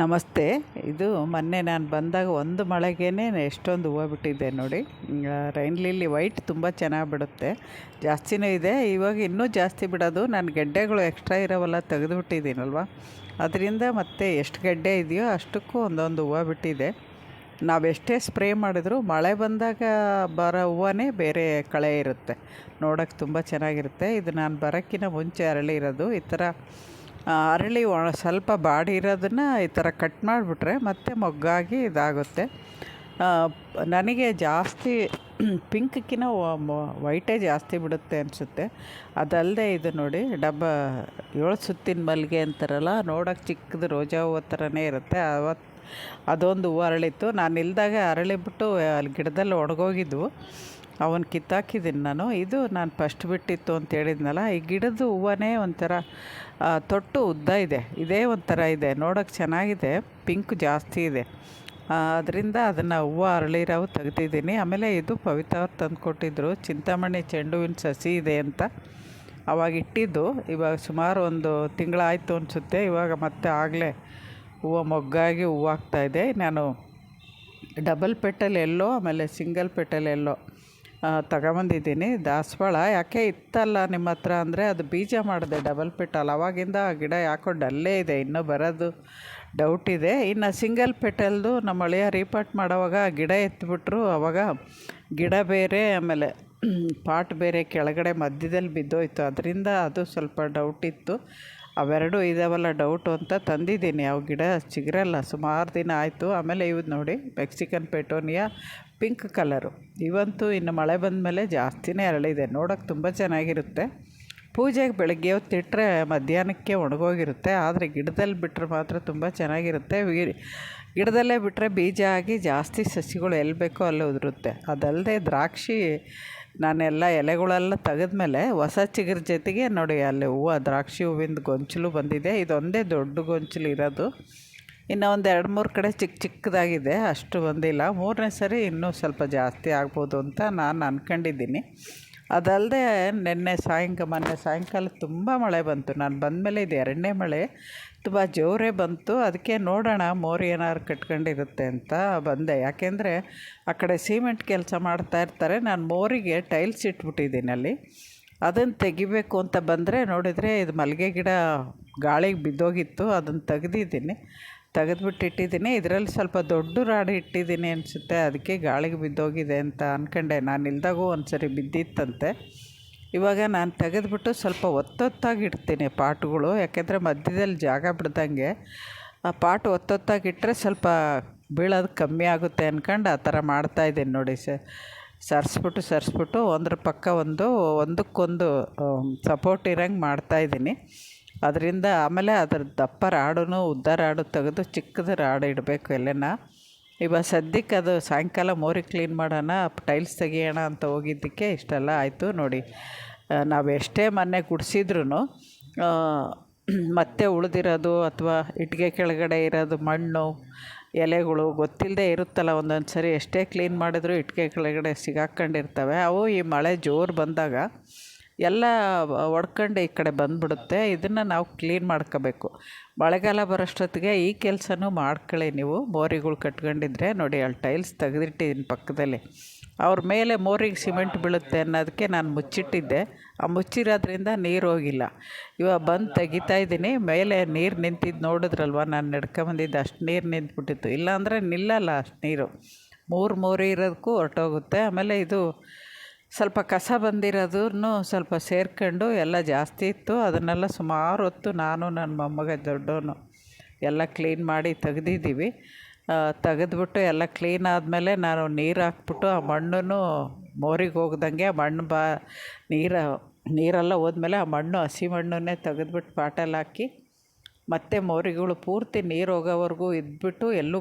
ನಮಸ್ತೆ. ಇದು ಮೊನ್ನೆ ನಾನು ಬಂದಾಗ ಒಂದು ಮಳೆಗೇ ಎಷ್ಟೊಂದು ಹೂವು ಬಿಟ್ಟಿದೆ ನೋಡಿ. ರೈನ್ ಲಿಲ್ಲಿ ವೈಟ್ ತುಂಬ ಚೆನ್ನಾಗಿ ಬಿಡುತ್ತೆ. ಜಾಸ್ತಿನೂ ಇದೆ. ಇವಾಗ ಇನ್ನೂ ಜಾಸ್ತಿ ಬಿಡೋದು. ನಾನು ಗೆಡ್ಡೆಗಳು ಎಕ್ಸ್ಟ್ರಾ ಇರೋವಲ್ಲ ತೆಗೆದುಬಿಟ್ಟಿದ್ದೀನಲ್ವ? ಅದರಿಂದ ಮತ್ತೆ ಎಷ್ಟು ಗೆಡ್ಡೆ ಇದೆಯೋ ಅಷ್ಟಕ್ಕೂ ಒಂದೊಂದು ಹೂವು ಬಿಟ್ಟಿದೆ. ನಾವೆಷ್ಟೇ ಸ್ಪ್ರೇ ಮಾಡಿದ್ರು ಮಳೆ ಬಂದಾಗ ಬರೋ ಹೂವನೇ ಬೇರೆ ಕಳೆ ಇರುತ್ತೆ. ನೋಡೋಕ್ಕೆ ತುಂಬ ಚೆನ್ನಾಗಿರುತ್ತೆ. ಇದು ನಾನು ಬರೋಕ್ಕಿಂತ ಮುಂಚೆ ಅರಳಿರೋದು. ಈ ಥರ ಅರಳಿ ಸ್ವಲ್ಪ ಬಾಡಿ ಇರೋದನ್ನು ಈ ಥರ ಕಟ್ ಮಾಡಿಬಿಟ್ರೆ ಮತ್ತೆ ಮೊಗ್ಗಾಗಿ ಇದಾಗುತ್ತೆ. ನನಗೆ ಜಾಸ್ತಿ ಪಿಂಕ್ಕಿನ ವೈಟೇ ಜಾಸ್ತಿ ಬಿಡುತ್ತೆ ಅನಿಸುತ್ತೆ. ಅದಲ್ಲದೆ ಇದು ನೋಡಿ, ಡಬ್ಬ ಏಳು ಸುತ್ತಿನ ಮಲ್ಲಿಗೆ ಅಂತಾರಲ್ಲ ನೋಡೋಕ್ಕೆ ಚಿಕ್ಕದು ರೋಜಾ ಹೂವು ಥರನೇ ಇರುತ್ತೆ. ಅವತ್ತು ಅದೊಂದು ಹೂವು ಅರಳಿತ್ತು. ನಾನು ಇಲ್ದಾಗ ಅರಳಿಬಿಟ್ಟು ಅಲ್ಲಿ ಗಿಡದಲ್ಲಿ ಒಣಗೋಗಿದ್ವು. ಅವನ್ನ ಕಿತ್ತಾಕಿದ್ದೀನಿ ನಾನು. ಇದು ನಾನು ಫಸ್ಟ್ ಬಿಟ್ಟಿತ್ತು ಅಂತ ಹೇಳಿದ್ನಲ್ಲ, ಈ ಗಿಡದ ಹೂವನೇ ಒಂಥರ ತೊಟ್ಟು ಉದ್ದ ಇದೆ. ಇದೇ ಒಂಥರ ಇದೆ. ನೋಡೋಕ್ಕೆ ಚೆನ್ನಾಗಿದೆ. ಪಿಂಕ್ ಜಾಸ್ತಿ ಇದೆ. ಅದರಿಂದ ಅದನ್ನು ಹೂವು ಅರಳಿರವು ತೆಗ್ದಿದ್ದೀನಿ. ಆಮೇಲೆ ಇದು ಪವಿತ್ರ ಅವ್ರು ತಂದು ಕೊಟ್ಟಿದ್ದರು ಚಿಂತಾಮಣಿ ಚೆಂಡುವಿನ ಸಸಿ ಇದೆ ಅಂತ ಅವಾಗ ಇಟ್ಟಿದ್ದು. ಇವಾಗ ಸುಮಾರು ಒಂದು ತಿಂಗಳಾಯಿತು ಅನಿಸುತ್ತೆ. ಇವಾಗ ಮತ್ತೆ ಆಗಲೇ ಹೂವು ಮೊಗ್ಗಾಗಿ ಹೂವು ಆಗ್ತಾಯಿದೆ ನಾನು ಡಬಲ್ ಪೆಟಲ್ ಎಲ್ಲೋ, ಆಮೇಲೆ ಸಿಂಗಲ್ ಪೆಟಲ್ ಎಲ್ಲೋ ತಗೊಂಬಂದಿದ್ದೀನಿ. ದಾಸವಾಳ, ಯಾಕೆ ಇತ್ತಲ್ಲ ನಿಮ್ಮ ಹತ್ರ ಅಂದರೆ ಅದು ಬೀಜ ಮಾಡಿದೆ ಡಬಲ್ ಪೆಟಲ್ ಅವಾಗಿಂದ ಆ ಗಿಡ ಯಾಕೋ ಡಲ್ಲೇ ಇದೆ, ಇನ್ನೂ ಬರೋದು ಡೌಟ್ ಇದೆ. ಇನ್ನು ಸಿಂಗಲ್ ಪೆಟಲ್ದು ನಮ್ಮ ಅಳಿಯ ರೀಪಾಟ್ ಮಾಡೋವಾಗ ಗಿಡ ಎತ್ಬಿಟ್ರು. ಆವಾಗ ಗಿಡ ಬೇರೆ, ಆಮೇಲೆ ಪಾಟ್ ಬೇರೆ ಕೆಳಗಡೆ ಮಧ್ಯದಲ್ಲಿ ಬಿದ್ದೋಯ್ತು. ಅದರಿಂದ ಅದು ಸ್ವಲ್ಪ ಡೌಟ್ ಇತ್ತು. ಅವೆರಡು ಇದಾವಲ್ಲ ಡೌಟು ಅಂತ ತಂದಿದ್ದೀನಿ. ಅವು ಗಿಡ ಚಿಗುರಲ್ಲ, ಸುಮಾರು ದಿನ ಆಯಿತು. ಆಮೇಲೆ ಇವ್ದು ನೋಡಿ ಮೆಕ್ಸಿಕನ್ ಪೆಟೋನಿಯಾ ಪಿಂಕ್ ಕಲರು ಇವಂತೂ ಇನ್ನು ಮಳೆ ಬಂದ ಮೇಲೆ ಜಾಸ್ತಿನೇ ಅರಳಿದೆ. ನೋಡೋಕೆ ತುಂಬ ಚೆನ್ನಾಗಿರುತ್ತೆ. ಪೂಜೆಗೆ ಬೆಳಗ್ಗೆ ಹೊತ್ತಿಟ್ಟರೆ ಮಧ್ಯಾಹ್ನಕ್ಕೆ ಒಣಗೋಗಿರುತ್ತೆ. ಆದರೆ ಗಿಡದಲ್ಲಿ ಬಿಟ್ಟರೆ ಮಾತ್ರ ತುಂಬ ಚೆನ್ನಾಗಿರುತ್ತೆ. ಗಿಡದಲ್ಲೇ ಬಿಟ್ಟರೆ ಬೀಜ ಆಗಿ ಜಾಸ್ತಿ ಸಸಿಗಳು ಎಲ್ಲಿ ಬೇಕೋ ಅಲ್ಲಿ ಉದುರುತ್ತೆ. ಅದಲ್ಲದೆ ದ್ರಾಕ್ಷಿ ನಾನೆಲ್ಲ ಎಲೆಗಳೆಲ್ಲ ತೆಗೆದ್ಮೇಲೆ ಹೊಸ ಚಿಗುರು ಜೊತೆಗೆ ನೋಡಿ ಅಲ್ಲಿ ಹೂವು, ದ್ರಾಕ್ಷಿ ಹೂವಿಂದ ಗೊಂಚಲು ಬಂದಿದೆ. ಇದೊಂದೇ ದೊಡ್ಡ ಗೊಂಚಲು ಇರೋದು. ಇನ್ನು ಒಂದು ಎರಡು ಮೂರು ಕಡೆ ಚಿಕ್ಕ ಚಿಕ್ಕದಾಗಿದೆ, ಅಷ್ಟು ಬಂದಿಲ್ಲ. ಮೂರನೇ ಸರಿ ಇನ್ನೂ ಸ್ವಲ್ಪ ಜಾಸ್ತಿ ಆಗ್ಬೋದು ಅಂತ ನಾನು ಅಂದ್ಕೊಂಡಿದ್ದೀನಿ ಅದಲ್ಲದೆ ನಿನ್ನೆ ಸಾಯಂಕಾಲ ಮೊನ್ನೆ ಸಾಯಂಕಾಲ ತುಂಬ ಮಳೆ ಬಂತು. ನಾನು ಬಂದಮೇಲೆ ಇದು ಎರಡನೇ ಮಳೆ. ತುಂಬ ಜೋರೇ ಬಂತು. ಅದಕ್ಕೆ ನೋಡೋಣ ಮೋರಿ ಏನಾದ್ರು ಕಟ್ಕೊಂಡಿರುತ್ತೆ ಅಂತ ಬಂದೆ. ಯಾಕೆಂದರೆ ಆ ಕಡೆ ಸಿಮೆಂಟ್ ಕೆಲಸ ಮಾಡ್ತಾ ಇರ್ತಾರೆ. ನಾನು ಮೋರಿಗೆ ಟೈಲ್ಸ್ ಇಟ್ಬಿಟ್ಟಿದ್ದೀನಿ ಅಲ್ಲಿ. ಅದನ್ನು ತೆಗಿಬೇಕು ಅಂತ ಬಂದರೆ ನೋಡಿದರೆ ಇದು ಮಲ್ಲಿಗೆ ಗಿಡ ಗಾಳಿಗೆ ಬಿದ್ದೋಗಿತ್ತು. ಅದನ್ನು ತೆಗ್ದಿದ್ದೀನಿ. ತೆಗೆದ್ಬಿಟ್ಟು ಇಟ್ಟಿದ್ದೀನಿ. ಇದರಲ್ಲಿ ಸ್ವಲ್ಪ ದೊಡ್ಡ ರಾಡ್ ಇಟ್ಟಿದ್ದೀನಿ ಅನಿಸುತ್ತೆ. ಅದಕ್ಕೆ ಗಾಳಿಗೆ ಬಿದ್ದೋಗಿದೆ ಅಂತ ಅಂದ್ಕೊಂಡೆ ನಾನು ಇಲ್ದಾಗೂ ಒಂದು ಸರಿ ಬಿದ್ದಿತ್ತಂತೆ. ಇವಾಗ ನಾನು ತೆಗೆದ್ಬಿಟ್ಟು ಸ್ವಲ್ಪ ಒತ್ತೊತ್ತಾಗಿ ಇಡ್ತೀನಿ ಪಾಟ್ಗಳು. ಯಾಕೆಂದರೆ ಮಧ್ಯದಲ್ಲಿ ಜಾಗ ಬಿಡ್ದಂಗೆ. ಆ ಪಾಟ್ ಒತ್ತೊತ್ತಾಗಿ ಇಟ್ಟರೆ ಸ್ವಲ್ಪ ಬೀಳೋದು ಕಮ್ಮಿ ಆಗುತ್ತೆ ಅಂದ್ಕೊಂಡು ಆ ಥರ ಮಾಡ್ತಾಯಿದ್ದೀನಿ ನೋಡಿ ಸರ್. ಸರಿಸ್ಬಿಟ್ಟು ಸರಿಸ್ಬಿಟ್ಟು ಒಂದ್ರ ಪಕ್ಕ ಒಂದು, ಒಂದಕ್ಕೊಂದು ಸಪೋರ್ಟ್ ಇರೋಂಗೆ ಮಾಡ್ತಾಯಿದ್ದೀನಿ ಅದರಿಂದ ಆಮೇಲೆ ಅದ್ರ ದಪ್ಪ ರಾಡೂ ಉದ್ದ ರಾಡು ತೆಗೆದು ಚಿಕ್ಕದು ರಾಡು ಇಡಬೇಕು ಎಲ್ಲನ ಇವಾಗ ಸದ್ಯಕ್ಕೆ ಅದು ಸಾಯಂಕಾಲ ಮೋರಿ ಕ್ಲೀನ್ ಮಾಡೋಣ, ಟೈಲ್ಸ್ ತೆಗಿಯೋಣ ಅಂತ ಹೋಗಿದ್ದಕ್ಕೆ ಇಷ್ಟೆಲ್ಲ ಆಯಿತು ನೋಡಿ. ನಾವು ಎಷ್ಟೇ ಮೊನ್ನೆ ಗುಡಿಸಿದ್ರೂ ಮತ್ತೆ ಉಳಿದಿರೋದು ಅಥವಾ ಇಟ್ಟಿಗೆ ಕೆಳಗಡೆ ಇರೋದು ಮಣ್ಣು, ಎಲೆಗಳು ಗೊತ್ತಿಲ್ಲದೆ ಇರುತ್ತಲ್ಲ ಒಂದೊಂದು ಸರಿ ಎಷ್ಟೇ ಕ್ಲೀನ್ ಮಾಡಿದ್ರು ಇಟ್ಟಿಗೆ ಕೆಳಗಡೆ ಸಿಗಾಕ್ಕೊಂಡಿರ್ತವೆ ಅವು ಈ ಮಳೆ ಜೋರು ಬಂದಾಗ ಎಲ್ಲ ಒಡ್ಕೊಂಡು ಈ ಕಡೆ ಬಂದುಬಿಡುತ್ತೆ. ಇದನ್ನು ನಾವು ಕ್ಲೀನ್ ಮಾಡ್ಕೋಬೇಕು. ಮಳೆಗಾಲ ಬರೋಷ್ಟೊತ್ತಿಗೆ ಈ ಕೆಲಸನೂ ಮಾಡ್ಕೊಳ್ಳಿ ನೀವು. ಮೋರಿಗಳು ಕಟ್ಕೊಂಡಿದ್ರೆ ನೋಡಿ, ಅಲ್ಲಿ ಟೈಲ್ಸ್ ತೆಗೆದಿಟ್ಟಿದ್ದೀನಿ ಪಕ್ಕದಲ್ಲಿ. ಅವ್ರ ಮೇಲೆ ಮೋರಿಗೆ ಸಿಮೆಂಟ್ ಬೀಳುತ್ತೆ ಅನ್ನೋದಕ್ಕೆ ನಾನು ಮುಚ್ಚಿಟ್ಟಿದ್ದೆ. ಆ ಮುಚ್ಚಿರೋದ್ರಿಂದ ನೀರು ಹೋಗಿಲ್ಲ. ಇವಾಗ ಬಂದು ತೆಗಿತಾ ಇದ್ದೀನಿ. ಮೇಲೆ ನೀರು ನಿಂತಿದ್ದು ನೋಡಿದ್ರಲ್ವ, ನಾನು ನಡ್ಕೊಂಬಂದಿದ್ದು. ಅಷ್ಟು ನೀರು ನಿಂತ್ಬಿಟ್ಟಿತ್ತು. ಇಲ್ಲಾಂದರೆ ನಿಲ್ಲಲ್ಲ ಅಷ್ಟು ನೀರು. ಮೂರು ಮೋರಿ ಇರೋದಕ್ಕೂ ಹೊರಟೋಗುತ್ತೆ. ಆಮೇಲೆ ಇದು ಸ್ವಲ್ಪ ಕಸ ಬಂದಿರೋದನ್ನು ಸ್ವಲ್ಪ ಸೇರ್ಕೊಂಡು ಎಲ್ಲ ಜಾಸ್ತಿ ಇತ್ತು. ಅದನ್ನೆಲ್ಲ ಸುಮಾರು ಹೊತ್ತು ನಾನು, ನನ್ನ ಮೊಮ್ಮಗ ದೊಡ್ಡವನು ಎಲ್ಲ ಕ್ಲೀನ್ ಮಾಡಿ ತೆಗೆದಿದ್ದೀವಿ. ತೆಗೆದ್ಬಿಟ್ಟು ಎಲ್ಲ ಕ್ಲೀನ್ ಆದಮೇಲೆ ನಾನು ನೀರು ಹಾಕ್ಬಿಟ್ಟು ಆ ಮಣ್ಣು ಮೋರಿಗೆ ಹೋಗ್ದಂಗೆ ಆ ಮಣ್ಣು ಬಾ, ನೀರು, ನೀರೆಲ್ಲ ಹೋದ್ಮೇಲೆ ಆ ಮಣ್ಣು ಹಸಿ ಮಣ್ಣನ್ನೇ ತೆಗೆದ್ಬಿಟ್ಟು ಪಾಟಲ್ಲಿ ಹಾಕಿ ಮತ್ತು ಮೋರಿಗಳು ಪೂರ್ತಿ ನೀರು ಹೋಗೋವರೆಗೂ ಇದ್ಬಿಟ್ಟು ಎಲ್ಲೂ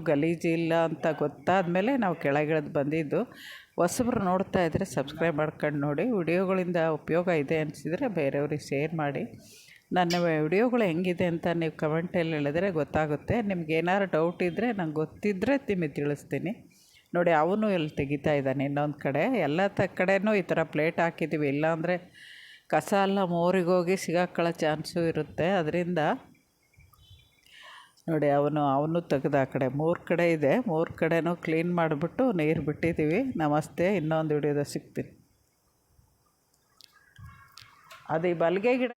ಇಲ್ಲ ಅಂತ ಗೊತ್ತಾದ ಮೇಲೆ ನಾವು ಕೆಳಗಿಳಿದು ಬಂದಿದ್ದು. ಹೊಸಬ್ರು ನೋಡ್ತಾ ಇದ್ದರೆ ಸಬ್ಸ್ಕ್ರೈಬ್ ಮಾಡ್ಕೊಂಡು ನೋಡಿ. ವಿಡಿಯೋಗಳಿಂದ ಉಪಯೋಗ ಇದೆ ಅನಿಸಿದರೆ ಬೇರೆಯವ್ರಿಗೆ ಶೇರ್ ಮಾಡಿ. ನನ್ನ ವಿಡಿಯೋಗಳು ಹೆಂಗಿದೆ ಅಂತ ನೀವು ಕಮೆಂಟಲ್ಲಿ ಹೇಳಿದ್ರೆ ಗೊತ್ತಾಗುತ್ತೆ. ನಿಮ್ಗೆ ಏನಾದ್ರು ಡೌಟ್ ಇದ್ದರೆ ನಂಗೆ ಗೊತ್ತಿದ್ದರೆ ನಿಮಗೆ ತಿಳಿಸ್ತೀನಿ. ನೋಡಿ, ಅವನು ಇಲ್ಲಿ ತೆಗಿತಾ ಇದ್ದಾನೆ? ಇನ್ನೊಂದು ಕಡೆ. ಎಲ್ಲ ತ ಕಡೆನೂ ಈ ಥರ ಪ್ಲೇಟ್ ಹಾಕಿದ್ದೀವಿ. ಇಲ್ಲಾಂದರೆ ಕಸ ಎಲ್ಲ ಮೋರಿಗೋಗಿ ಸಿಗಾಕೊಳ್ಳೋ ಚಾನ್ಸು ಇರುತ್ತೆ. ಅದರಿಂದ ನೋಡಿ, ಅವನು ಅವನು ತೆಗ್ದು ಆ ಕಡೆ, ಮೂರು ಕಡೆ ಇದೆ. ಮೂರು ಕಡೆನೂ ಕ್ಲೀನ್ ಮಾಡಿಬಿಟ್ಟು ನೀರು ಬಿಟ್ಟಿದ್ದೀವಿ ನಮಸ್ತೆ, ಇನ್ನೊಂದು ವಿಡಿಯೋದ ಸಿಗ್ತೀನಿ. ಅದು ಈ ಬಲ್ಗೆ ಗಿಡ